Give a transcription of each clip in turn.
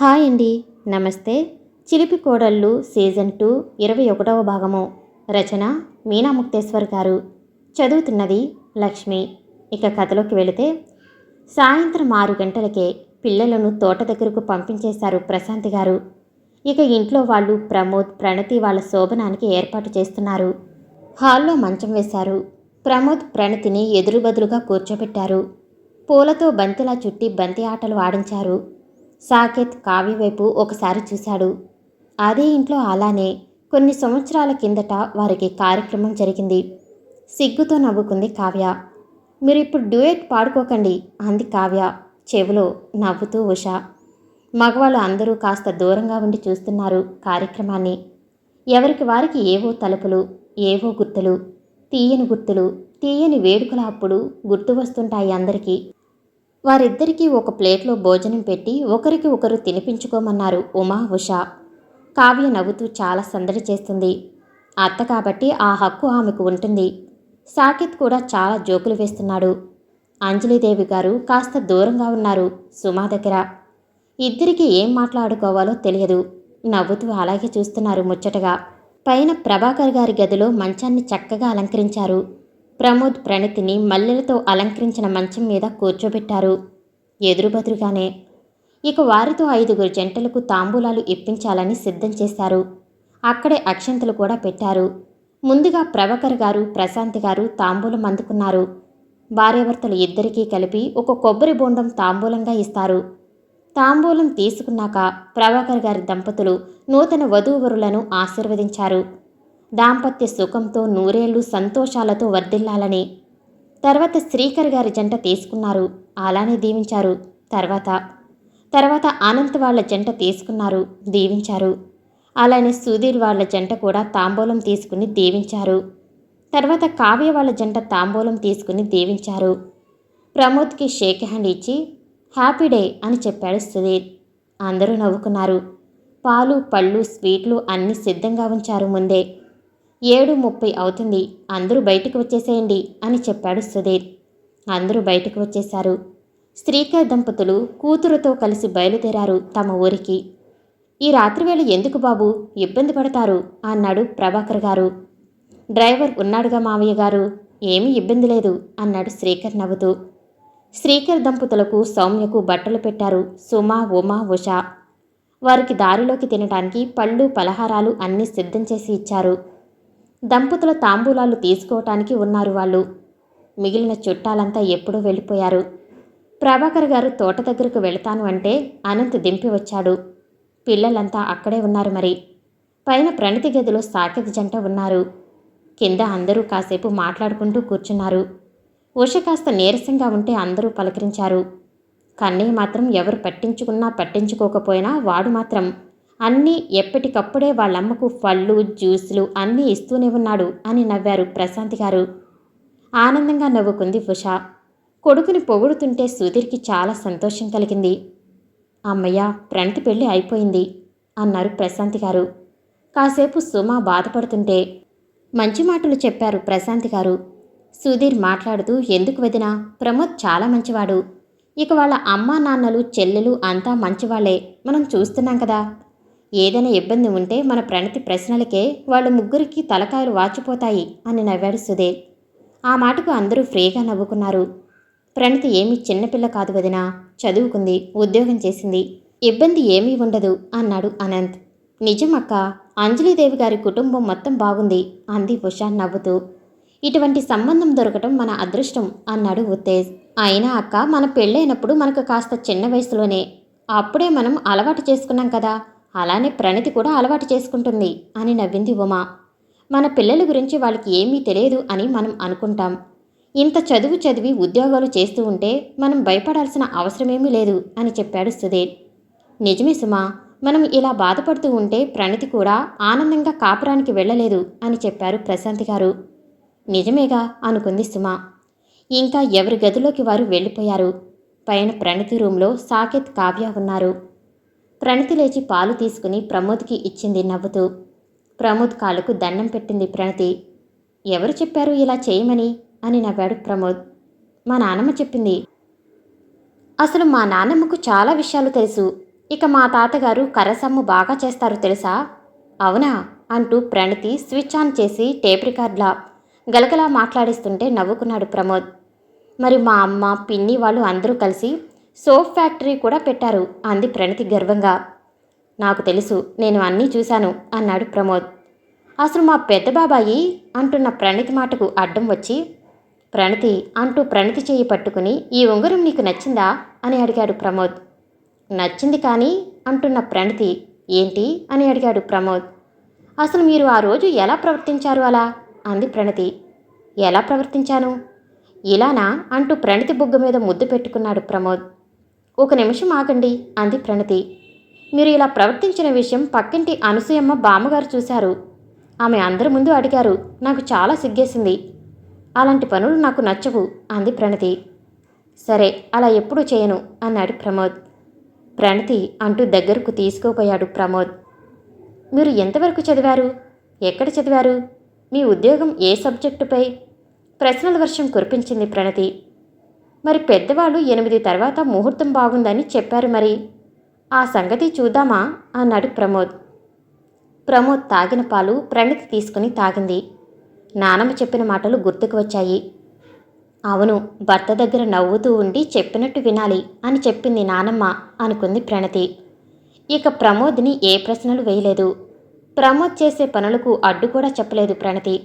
Hi అండి. నమస్తే. చిలిపి కోడళ్ళు సీజన్ టూ ఇరవై ఒకటవ భాగము. రచన మీనా ముక్తేశ్వర్ గారు. చదువుతున్నది లక్ష్మి. ఇక కథలోకి వెళితే సాయంత్రం ఆరు గంటలకే పిల్లలను తోట దగ్గరకు పంపించేశారు ప్రశాంత్ గారు. ఇక ఇంట్లో వాళ్ళు ప్రమోద్ ప్రణతి వాళ్ళ శోభనానికి ఏర్పాటు చేస్తున్నారు. హాల్లో మంచం వేశారు. ప్రమోద్ ప్రణతిని ఎదురుబదులుగా కూర్చోబెట్టారు. పూలతో బంతిలా చుట్టి బంతి ఆటలు ఆడించారు. సాకేత్ కావ్య వైపు ఒకసారి చూశాడు. అదే ఇంట్లో అలానే కొన్ని సంవత్సరాల కిందట వారికి కార్యక్రమం జరిగింది. సిగ్గుతో నవ్వుకుంది కావ్య. మీరు ఇప్పుడు డ్యూయట్ పాడుకోకండి అంది కావ్య చెవిలో నవ్వుతూ ఉష. మగవాళ్ళు అందరూ కాస్త దూరంగా ఉండి చూస్తున్నారు కార్యక్రమాన్ని. ఎవరికి వారికి ఏవో తలుపులు ఏవో గుర్తులు తీయని గుర్తులు తీయని వేడుకల అప్పుడు గుర్తు వస్తుంటాయి అందరికీ. వారిద్దరికీ ఒక ప్లేట్లో భోజనం పెట్టి ఒకరికి ఒకరు తినిపించుకోమన్నారు ఉమా ఉష. కావ్య నవ్వుతూ చాలా సందడి చేస్తుంది. అత్త కాబట్టి ఆ హక్కు ఆమెకు ఉంటుంది. సాకిత్ కూడా చాలా జోకులు వేస్తున్నాడు. అంజలిదేవి గారు కాస్త దూరంగా ఉన్నారు సుమా దగ్గర. ఇద్దరికి ఏం మాట్లాడుకోవాలో తెలియదు. నవ్వుతూ అలాగే చూస్తున్నారు ముచ్చటగా. పైన ప్రభాకర్ గారి గదిలో మంచాన్ని చక్కగా అలంకరించారు. ప్రమోద్ ప్రణతిని మల్లెలతో అలంకరించిన మంచం మీద కూర్చోబెట్టారు. ఎదురుబదురుగానే ఇక వారితో ఐదుగురు జంటలకు తాంబూలాలు ఇప్పించాలని సిద్ధం చేశారు. అక్కడే అక్షంతలు కూడా పెట్టారు. ముందుగా ప్రభాకర్ గారు ప్రశాంత్ గారు తాంబూలం అందుకున్నారు. భార్యాభర్తలు ఇద్దరికీ కలిపి ఒక కొబ్బరి బోండం తాంబూలంగా ఇస్తారు. తాంబూలం తీసుకున్నాక ప్రభాకర్ గారి దంపతులు నూతన వధూవరులను ఆశీర్వదించారు. దాంపత్య సుఖంతో నూరేళ్ళు సంతోషాలతో వర్ధిల్లాలని. తర్వాత శ్రీకర్ గారి జంట తీసుకున్నారు. అలానే దీవించారు. తర్వాత తర్వాత అనంత్ వాళ్ళ జంట తీసుకున్నారు. దీవించారు. అలానే సుధీర్ వాళ్ళ జంట కూడా తాంబూలం తీసుకుని దీవించారు. తర్వాత కావ్య వాళ్ళ జంట తాంబూలం తీసుకుని దీవించారు. ప్రమోద్కి షేక్ హ్యాండ్ ఇచ్చి హ్యాపీ డే అని చెప్పాడు సుధీర్. అందరూ నవ్వుకున్నారు. పాలు పళ్ళు స్వీట్లు అన్నీ సిద్ధంగా ఉంచారు ముందే. ఏడు ముప్పై అవుతుంది. అందరూ బయటకు వచ్చేసేయండి అని చెప్పాడు సుధీర్. అందరూ బయటకు వచ్చేశారు. శ్రీకర్ దంపతులు కూతురుతో కలిసి బయలుదేరారు తమ ఊరికి. ఈ రాత్రివేళ ఎందుకు బాబు? ఇబ్బంది పడతారు అన్నాడు ప్రభాకర్ గారు. డ్రైవర్ ఉన్నాడుగా మావయ్య గారు. ఏమీ ఇబ్బంది లేదు అన్నాడు శ్రీకర్ నవ్వుతూ. శ్రీకర్ దంపతులకు సౌమ్యకు బట్టలు పెట్టారు సుమ ఉమ ఉష. వారికి దారిలోకి తినడానికి పళ్ళు పలహారాలు అన్నీ సిద్ధం చేసి ఇచ్చారు. దంపతుల తాంబూలాలు తీసుకోవటానికి ఉన్నారు వాళ్ళు. మిగిలిన చుట్టాలంతా ఎప్పుడూ వెళ్ళిపోయారు. ప్రభాకర్ గారు తోట దగ్గరకు వెళతాను అంటే అనంత్ దింపి వచ్చాడు. పిల్లలంతా అక్కడే ఉన్నారు మరి. పైన ప్రణతి గదిలో సాకెత్ జంట ఉన్నారు. కింద అందరూ కాసేపు మాట్లాడుకుంటూ కూర్చున్నారు. ఉష కాస్త నీరసంగా ఉంటే అందరూ పలకరించారు. కన్నయ్య మాత్రం ఎవరు పట్టించుకున్నా పట్టించుకోకపోయినా వాడు మాత్రం అన్నీ ఎప్పటికప్పుడే వాళ్ళమ్మకు పళ్ళు జ్యూసులు అన్నీ ఇస్తూనే ఉన్నాడు అని నవ్వారు ప్రశాంతి గారు. ఆనందంగా నవ్వుకుంది ఉష. కొడుకుని పొగుడుతుంటే సుధీర్కి చాలా సంతోషం కలిగింది. అమ్మయ్య ప్రణతి పెళ్ళి అయిపోయింది అన్నారు ప్రశాంతి గారు. కాసేపు సుమ బాధపడుతుంటే మంచి మాటలు చెప్పారు ప్రశాంతి గారు. సుధీర్ మాట్లాడుతూ ఎందుకు వదినా? ప్రమోద్ చాలా మంచివాడు. ఇక వాళ్ళ అమ్మా నాన్నలు చెల్లెలు అంతా మంచివాళ్ళే. మనం చూస్తున్నాం కదా. ఏదైనా ఇబ్బంది ఉంటే మన ప్రణతి ప్రశ్నలకే వాళ్ళ ముగ్గురికి తలకాయలు వాచిపోతాయి అని నవ్వాడు సుధీర్. ఆ మాటకు అందరూ ఫ్రీగా నవ్వుకున్నారు. ప్రణతి ఏమీ చిన్నపిల్ల కాదు వదినా. చదువుకుంది ఉద్యోగం చేసింది. ఇబ్బంది ఏమీ ఉండదు అన్నాడు అనంత్. నిజం అక్క అంజలీదేవి గారి కుటుంబం మొత్తం బాగుంది అంది ఉషా నవ్వుతూ. ఇటువంటి సంబంధం దొరకటం మన అదృష్టం అన్నాడు ఉత్తేజ్. అయినా అక్క మన పెళ్ళైనప్పుడు మనకు కాస్త చిన్న వయసులోనే. అప్పుడే మనం అలవాటు చేసుకున్నాం కదా. అలానే ప్రణతి కూడా అలవాటు చేసుకుంటుంది అని నవ్వింది ఉమా. మన పిల్లల గురించి వాళ్ళకి ఏమీ తెలియదు అని మనం అనుకుంటాం. ఇంత చదువు చదివి ఉద్యోగాలు చేస్తూ ఉంటే మనం భయపడాల్సిన అవసరమేమీ లేదు అని చెప్పాడు సుధీర్. నిజమే సుమా మనం ఇలా బాధపడుతూ ఉంటే ప్రణతి కూడా ఆనందంగా కాపురానికి వెళ్ళలేదు అని చెప్పారు ప్రశాంత్ గారు. నిజమేగా అనుకుంది సుమ. ఇంకా ఎవరి గదిలోకి వారు వెళ్ళిపోయారు? పైన ప్రణతి రూంలో సాకేత్ కావ్య ఉన్నారు. ప్రణతి లేచి పాలు తీసుకుని ప్రమోద్కి ఇచ్చింది నవ్వుతూ ప్రమోద్ కాలుకు దండం పెట్టింది ప్రణతి. ఎవరు చెప్పారు ఇలా చేయమని? అని నవ్వాడు ప్రమోద్. మా నాన్నమ్మ చెప్పింది. అసలు మా నాన్నమ్మకు చాలా విషయాలు తెలుసు. ఇక మా తాతగారు కర్రసమ్ము బాగా చేస్తారు తెలుసా? అవునా? అంటూ ప్రణతి స్విచ్ ఆన్ చేసి టేప్ రికార్డ్లా గలగలా మాట్లాడిస్తుంటే నవ్వుకున్నాడు ప్రమోద్. మరి మా అమ్మ పిన్ని వాళ్ళు అందరూ కలిసి సోప్ ఫ్యాక్టరీ కూడా పెట్టారు అంది ప్రణతి గర్వంగా. నాకు తెలుసు నేను అన్నీ చూశాను అన్నాడు ప్రమోద్. అసలు మా పెద్ద బాబాయి అంటున్న ప్రణతి మాటకు అడ్డం వచ్చి ప్రణతి అంటూ ప్రణతి చేయి పట్టుకుని ఈ ఉంగరం నీకు నచ్చిందా? అని అడిగాడు ప్రమోద్. నచ్చింది కానీ అంటున్న ప్రణతి ఏంటి? అని అడిగాడు ప్రమోద్. అసలు మీరు ఆ రోజు ఎలా ప్రవర్తించారు అలా? అంది ప్రణతి. ఎలా ప్రవర్తించాను? ఇలానా? అంటూ ప్రణతి బుగ్గ మీద ముద్దు పెట్టుకున్నాడు ప్రమోద్. ఒక నిమిషం ఆగండి అంది ప్రణతి. మీరు ఇలా ప్రవర్తించిన విషయం పక్కింటి అనసూయమ్మ బామ్మగారు చూశారు. ఆమె అందరి ముందు అడిగారు నాకు చాలా సిగ్గేసింది. అలాంటి పనులు నాకు నచ్చవు అంది ప్రణతి. సరే అలా ఎప్పుడూ చేయను అన్నాడు ప్రమోద్. ప్రణతి అంటూ దగ్గరకు తీసుకుపోయాడు ప్రమోద్. మీరు ఎంతవరకు చదివారు? ఎక్కడ చదివారు? మీ ఉద్యోగం ఏ సబ్జెక్టుపై? ప్రశ్నల వర్షం కురిపించింది ప్రణతి. మరి పెద్దవాళ్ళు ఎనిమిది తర్వాత ముహూర్తం బాగుందని చెప్పారు మరి. ఆ సంగతి చూద్దామా? అన్నాడు ప్రమోద్. ప్రమోద్ తాగిన పాలు ప్రణతి తీసుకుని తాగింది. నానమ్మ చెప్పిన మాటలు గుర్తుకు వచ్చాయి. అవును భర్త దగ్గర నవ్వుతూ ఉండి చెప్పినట్టు వినాలి అని చెప్పింది నానమ్మ అనుకుంది ప్రణతి. ఇక ప్రమోద్ని ఏ ప్రశ్నలు వేయలేదు. ప్రమోద్ చేసే పనులకు అడ్డు కూడా చెప్పలేదు ప్రణతి.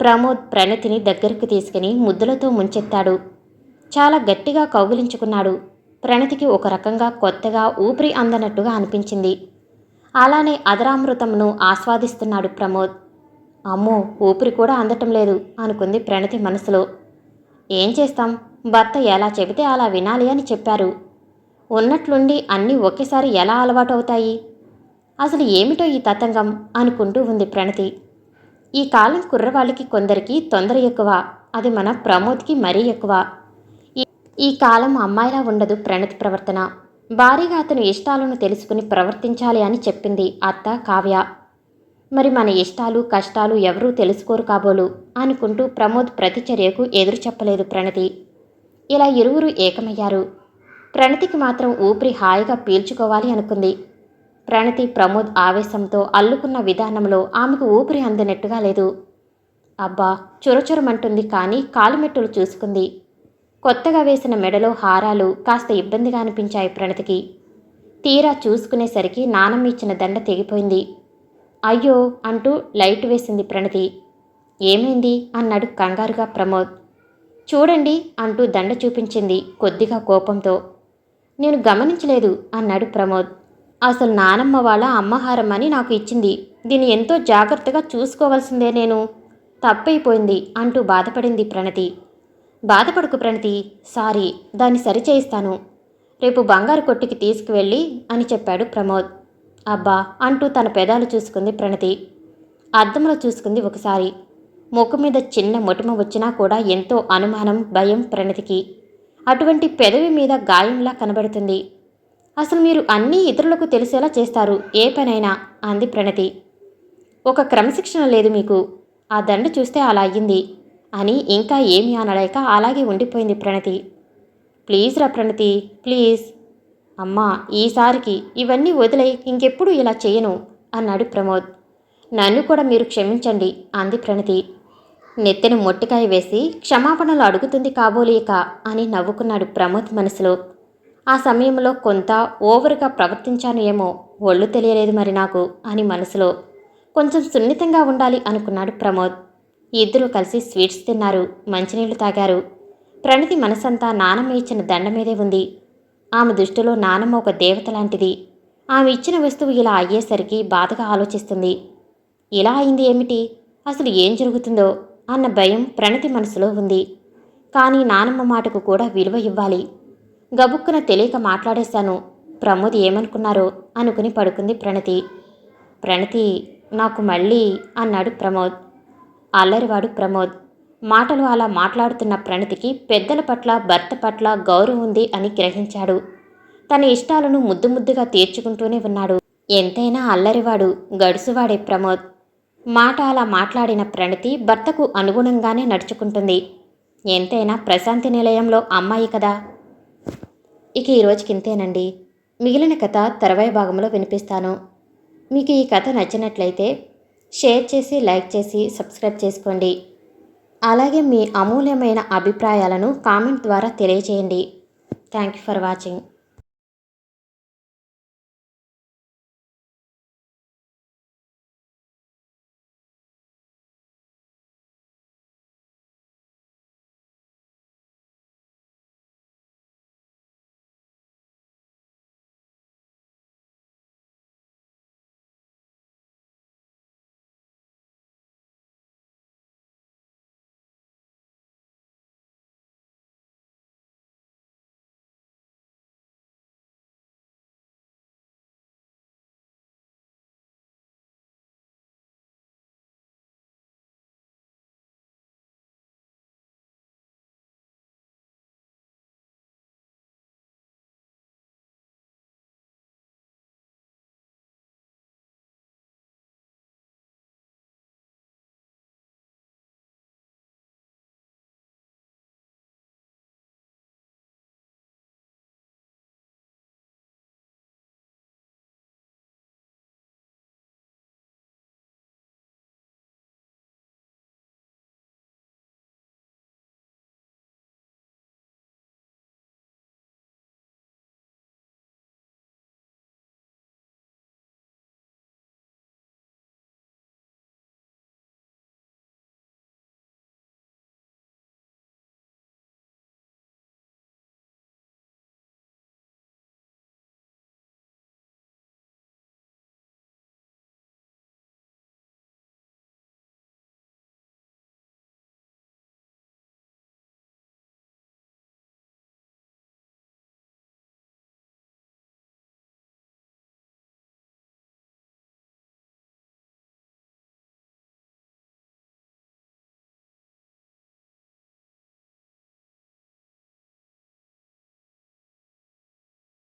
ప్రమోద్ ప్రణతిని దగ్గరకు తీసుకుని ముద్దులతో ముంచెత్తాడు. చాలా గట్టిగా కౌగిలించుకున్నాడు. ప్రణతికి ఒక రకంగా కొత్తగా ఊపిరి అందనట్టుగా అనిపించింది. అలానే అదరామృతంను ఆస్వాదిస్తున్నాడు ప్రమోద్. అమ్మో ఊపిరి కూడా అందటం లేదు అనుకుంది ప్రణతి మనసులో. ఏం చేస్తాం? భర్త ఎలా చెబితే అలా వినాలి అని చెప్పారు. ఉన్నట్లుండి అన్నీ ఒకేసారి ఎలా అలవాటు అవుతాయి అసలు ఏమిటో ఈ తతంగం? అనుకుంటూ ఉంది ప్రణతి. ఈ కాలం కుర్రవాళ్ళకి కొందరికి తొందర ఎక్కువ అది మన ప్రమోద్కి మరీ ఎక్కువ. ఈ- కాలం అమ్మాయిలా ఉండదు ప్రణతి ప్రవర్తన. భారీగా అతను ఇష్టాలను తెలుసుకుని ప్రవర్తించాలి అని చెప్పింది అత్త కావ్య. మరి మన ఇష్టాలు కష్టాలు ఎవరూ తెలుసుకోరు కాబోలు అనుకుంటూ ప్రమోద్ ప్రతిచర్యకు ఎదురు చెప్పలేదు ప్రణతి. ఇలా ఇరువురు ఏకమయ్యారు. ప్రణతికి మాత్రం ఊపిరి హాయిగా పీల్చుకోవాలి అనుకుంది. ప్రణతి ప్రమోద్ ఆవేశంతో అల్లుకున్న విధానంలో ఆమెకు ఊపిరి అందినట్టుగా లేదు. అబ్బా చురచురమంటుంది కానీ కాలిమెట్టులు చూసుకుంది. కొత్తగా వేసిన మెడలో హారాలు కాస్త ఇబ్బందిగా అనిపించాయి ప్రణతికి. తీరా చూసుకునేసరికి నానమ్మ ఇచ్చిన దండ తెగిపోయింది. అయ్యో అంటూ లైట్ వేసింది ప్రణతి. ఏమైంది? అన్నాడు కంగారుగా ప్రమోద్. చూడండి అంటూ దండ చూపించింది కొద్దిగా కోపంతో. నేను గమనించలేదు అన్నాడు ప్రమోద్. అసలు నానమ్మ వాళ్ళ అమ్మహారం అని నాకు ఇచ్చింది. దీన్ని ఎంతో జాగ్రత్తగా చూసుకోవాల్సిందే నేను. తప్పైపోయింది అంటూ బాధపడింది ప్రణతి. బాధపడుకు ప్రణతి సారీ దాన్ని సరిచేయిస్తాను. రేపు బంగారు కొట్టికి తీసుకువెళ్ళి అని చెప్పాడు ప్రమోద్. అబ్బా అంటూ తన పెదాలు చూసుకుంది ప్రణతి. అద్దంలో చూసుకుంది ఒకసారి. ముఖం మీద చిన్న మొటిమ వచ్చినా కూడా ఎంతో అనుమానం భయం ప్రణతికి. అటువంటి పెదవి మీద గాయంలా కనబడుతుంది. అసలు మీరు అన్నీ ఇతరులకు తెలిసేలా చేస్తారు ఏ పనైనా అంది ప్రణతి. ఒక క్రమశిక్షణ లేదు మీకు. ఆ దండ చూస్తే అలా అయ్యింది. అని ఇంకా ఏమీ అనలేక అలాగే ఉండిపోయింది ప్రణతి. ప్లీజ్ రా ప్రణతి ప్లీజ్. అమ్మా ఈసారికి ఇవన్నీ వదిలే ఇంకెప్పుడు ఇలా చేయను అన్నాడు ప్రమోద్. నన్ను కూడా మీరు క్షమించండి అంది ప్రణతి. నెత్తిన మొట్టికాయ వేసి క్షమాపణలు అడుగుతుంది కాబోలేక అని నవ్వుకున్నాడు ప్రమోద్ మనసులో. ఆ సమయంలో కొంత ఓవర్గా ప్రవర్తించాను ఏమో ఒళ్ళు తెలియలేదు మరి నాకు అని మనసులో. కొంచెం సున్నితంగా ఉండాలి అనుకున్నాడు ప్రమోద్. ఇద్దరూ కలిసి స్వీట్స్ తిన్నారు మంచినీళ్ళు తాగారు. ప్రణతి మనసంతా నానమ్మ ఇచ్చిన దండ మీదే ఉంది. ఆమె దృష్టిలో నానమ్మ ఒక దేవత లాంటిది. ఆమె ఇచ్చిన వస్తువు ఇలా అయ్యేసరికి బాధగా ఆలోచిస్తుంది. ఇలా అయింది ఏమిటి? అసలు ఏం జరుగుతుందో? అన్న భయం ప్రణతి మనసులో ఉంది. కానీ నానమ్మ మాటకు కూడా విలువ ఇవ్వాలి. గబుక్కున తెలియక మాట్లాడేశాను. ప్రమోద్ ఏమనుకున్నారో అనుకుని పడుకుంది ప్రణతి. ప్రణతి నాకు మళ్ళీ అన్నాడు ప్రమోద్. అల్లరివాడు ప్రమోద్. మాటలు అలా మాట్లాడుతున్న ప్రణతికి పెద్దల పట్ల భర్త పట్ల గౌరవం ఉంది అని గ్రహించాడు. తన ఇష్టాలను ముద్దు ముద్దుగా తీర్చుకుంటూనే ఉన్నాడు. ఎంతైనా అల్లరివాడు గడుసువాడే ప్రమోద్. మాట అలా మాట్లాడిన ప్రణతి భర్తకు అనుగుణంగానే నడుచుకుంటుంది. ఎంతైనా ప్రశాంతి నిలయంలో అమ్మాయి కదా. ఇక ఈరోజుకి ఇంతేనండి. మిగిలిన కథ తర్వాయి భాగంలో వినిపిస్తాను. మీకు ఈ కథ నచ్చినట్లయితే షేర్ చేసి లైక్ చేసి సబ్స్క్రైబ్ చేసుకోండి. అలాగే మీ అమూల్యమైన అభిప్రాయాలను కామెంట్ ద్వారా తెలియజేయండి. Thank you for watching.